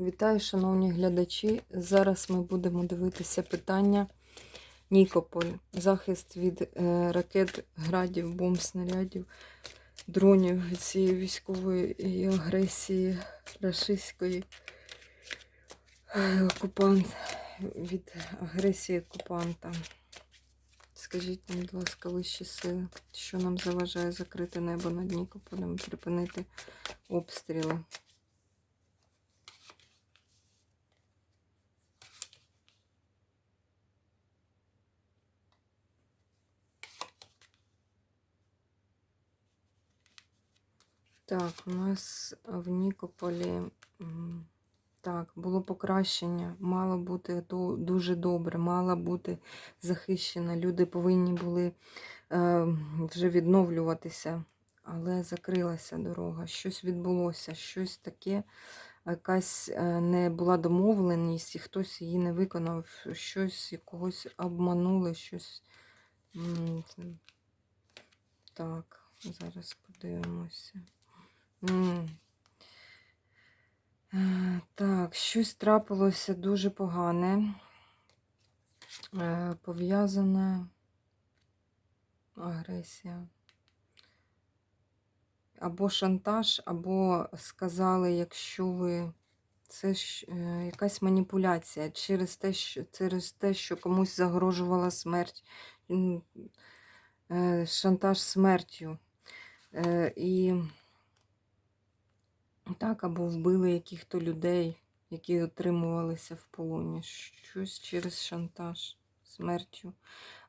Вітаю, шановні глядачі. Зараз ми будемо дивитися питання Нікополь. Захист від е, ракет, градів, бомб, снарядів, дронів цієї військової агресії рашистської е, окупант від агресії окупанта. Скажіть, мені, будь ласка, вищі сили, що нам заважає закрити небо над Нікополем, припинити обстріли. Так, у нас в Нікополі так, було покращення, мало бути ду- дуже добре, мала бути захищена. Люди повинні були е, вже відновлюватися, але закрилася дорога. Щось відбулося, щось таке, якась е, не була домовленість, і хтось її не виконав, щось когось обманули, щось. Так, зараз подивимося. Е, Так, щось трапилося дуже погане, е, пов'язане агресія. Або шантаж, або сказали, якщо ви. Це ж е, якась маніпуляція через те, що, через те, що комусь загрожувала смерть, шантаж смертю. І Так, або вбили яких-то людей, які отримувалися в полоні. Щось через шантаж, смертю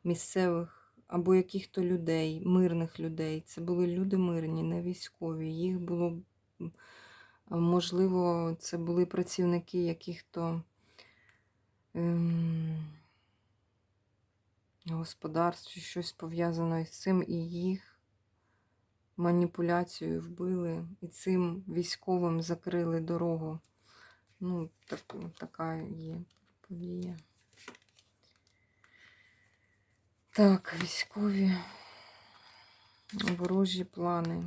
місцевих або яких-то людей, мирних людей. Це були люди мирні, не військові. Їх було, можливо, це були працівники яких-то ем, господарств, щось пов'язане з цим, і їх маніпуляцією вбили і цим військовим закрили дорогу. Ну, так, така є подія. Так, військові ворожі плани.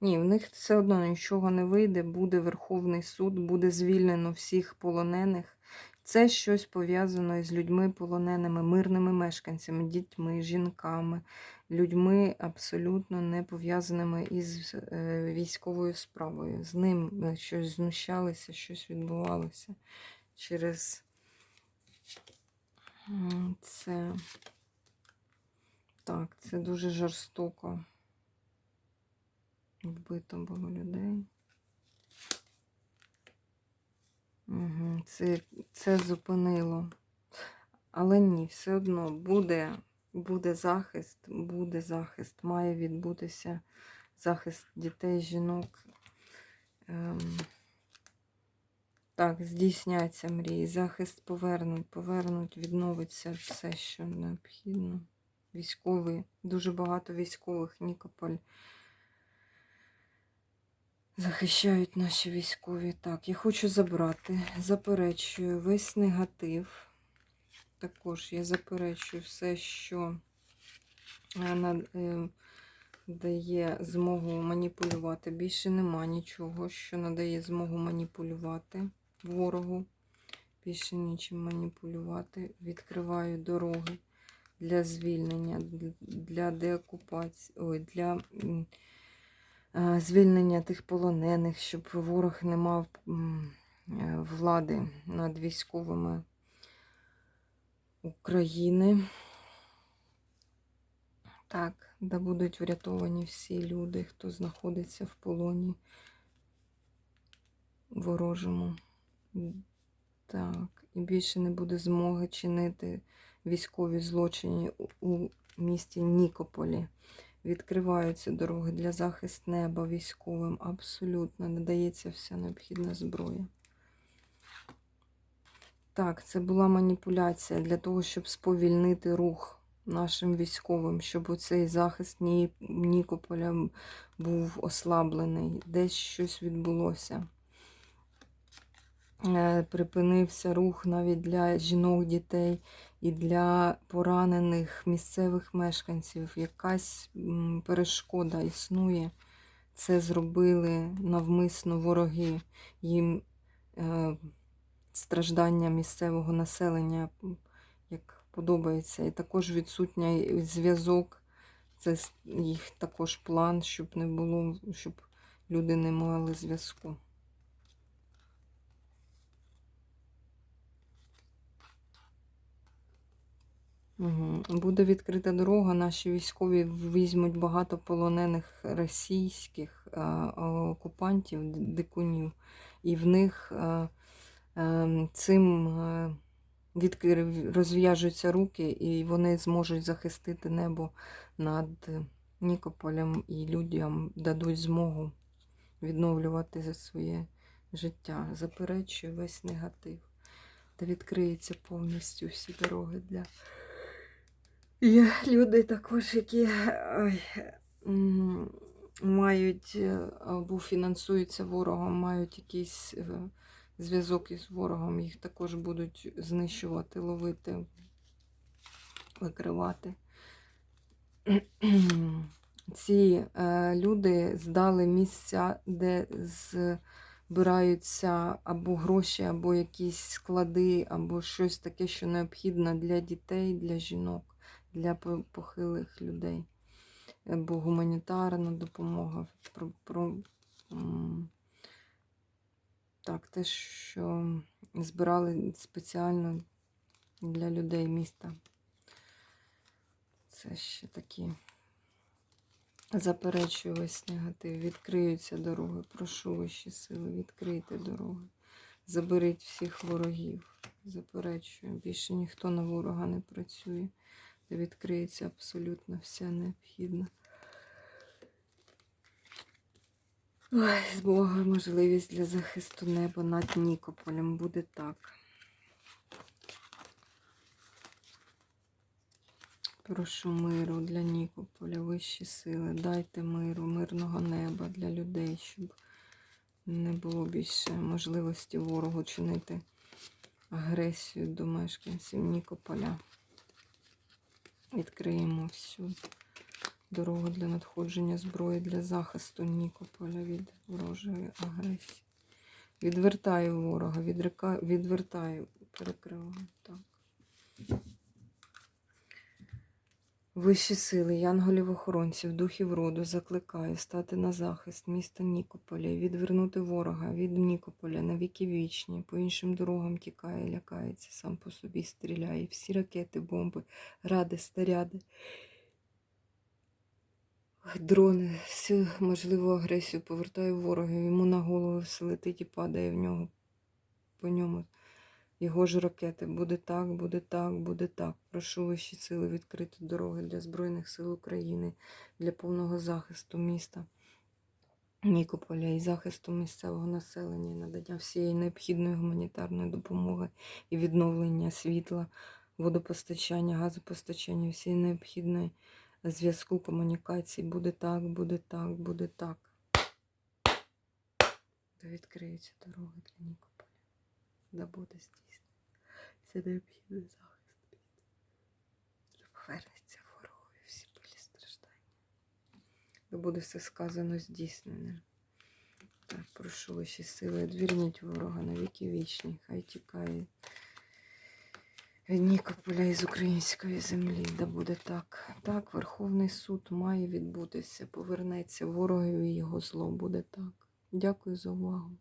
Ні, в них все одно нічого не вийде, буде Верховний суд, буде звільнено всіх полонених. Це щось пов'язано із людьми полоненими, мирними мешканцями, дітьми, жінками, людьми абсолютно не пов'язаними із е, військовою справою. З ним е, щось знущалися, щось відбувалося через це. Так, це дуже жорстоко. Вбито було людей. Це, це зупинило. Але ні, все одно буде, буде захист, буде захист. Має відбутися захист дітей, жінок. Ем, так, здійсняться мрії. Захист повернуть, повернуть, відновиться все, що необхідно. Військові, дуже багато військових Нікополь. Захищають наші військові. Так, я хочу забрати, заперечую весь негатив. Також я заперечую все, що е, над- е, змогу маніпулювати. Більше нема нічого, що надає змогу маніпулювати ворогу. Більше нічим маніпулювати. Відкриваю дороги для звільнення, для деокупації, ой, для. Е, звільнення тих полонених, щоб ворог не мав е, влади над військовими України. Так, да будуть врятовані всі люди, хто знаходиться в полоні ворожому. Так, і більше не буде змоги чинити військові злочини у місті Нікополі. Відкриваються дороги для захисту неба військовим. Абсолютно надається вся необхідна зброя. Так, це була маніпуляція для того, щоб сповільнити рух нашим військовим, щоб оцей захист Нікополя був ослаблений. Десь щось відбулося. Е, Припинився рух навіть для жінок, дітей і для поранених місцевих мешканців. Якась перешкода існує. Це зробили навмисно вороги. Їм е, страждання місцевого населення, як подобається. І також відсутній зв'язок. Це їх також план, щоб не було, щоб люди не мали зв'язку. Буде відкрита дорога. Наші військові візьмуть багато полонених російських а, окупантів, дикунів, і в них цим е, розв'яжуться руки, і вони зможуть захистити небо над Нікополем, і людям дадуть змогу відновлювати за своє життя. Заперечую весь негатив. Та відкриються повністю всі дороги для. Є люди також, які ой, мають е, або фінансуються ворогом, мають якийсь е, зв'язок із ворогом, їх також будуть знищувати, ловити, викривати. Ці е, люди здали місця, де збираються або гроші, або якісь склади, або щось таке, що необхідно для дітей, для жінок, для похилих людей. Або гуманітарна допомога. Про, про, так, те, що збирали спеціально для людей міста. Це ще такі. Заперечую весь негатив. Відкриються дороги. Прошу вищі сили, відкрийте дороги. Заберіть всіх ворогів. Заперечую. Більше ніхто на ворога не працює. Відкриється абсолютно вся необхідна. Ой, з Бога можливість для захисту неба над Нікополем. Буде так. Прошу миру для Нікополя, вищі сили. Дайте миру, мирного неба для людей, щоб не було більше можливості ворогу чинити агресію до мешканців Нікополя. Відкриємо всю дорогу для надходження зброї для захисту Нікополя від ворожої агресії. Відвертаю ворога, відрика... відвертаю, перекриваю. Так. Вищі сили, янголів-охоронців, духів роду закликаю стати на захист міста Нікополя, відвернути ворога від Нікополя на віки вічні, по іншим дорогам тікає, лякається, сам по собі стріляє. Всі ракети, бомби, ради, снаряди, дрони, всю можливу агресію повертає ворога, йому на голову все летить і падає в нього по ньому. Його ж ракети. Буде так, буде так, буде так. Прошу вищі сили відкрити дороги для Збройних сил України, для повного захисту міста Нікополя і захисту місцевого населення, надання всієї необхідної гуманітарної допомоги і відновлення світла, водопостачання, газопостачання, всієї необхідної зв'язку, комунікації. Буде так, буде так, буде так. Да відкриються дороги для Нікополя да буде здійснено. Це необхідний захист. Щоб повернеться ворогові всі болі страждання. Да буде все сказано здійснене. Так, прошу ваші сили, відвірніть ворога на віки вічні, хай тікає від Нікополя із української землі, да буде так. Так, Верховний суд має відбутися, повернеться ворогові і його зло буде так. Дякую за увагу.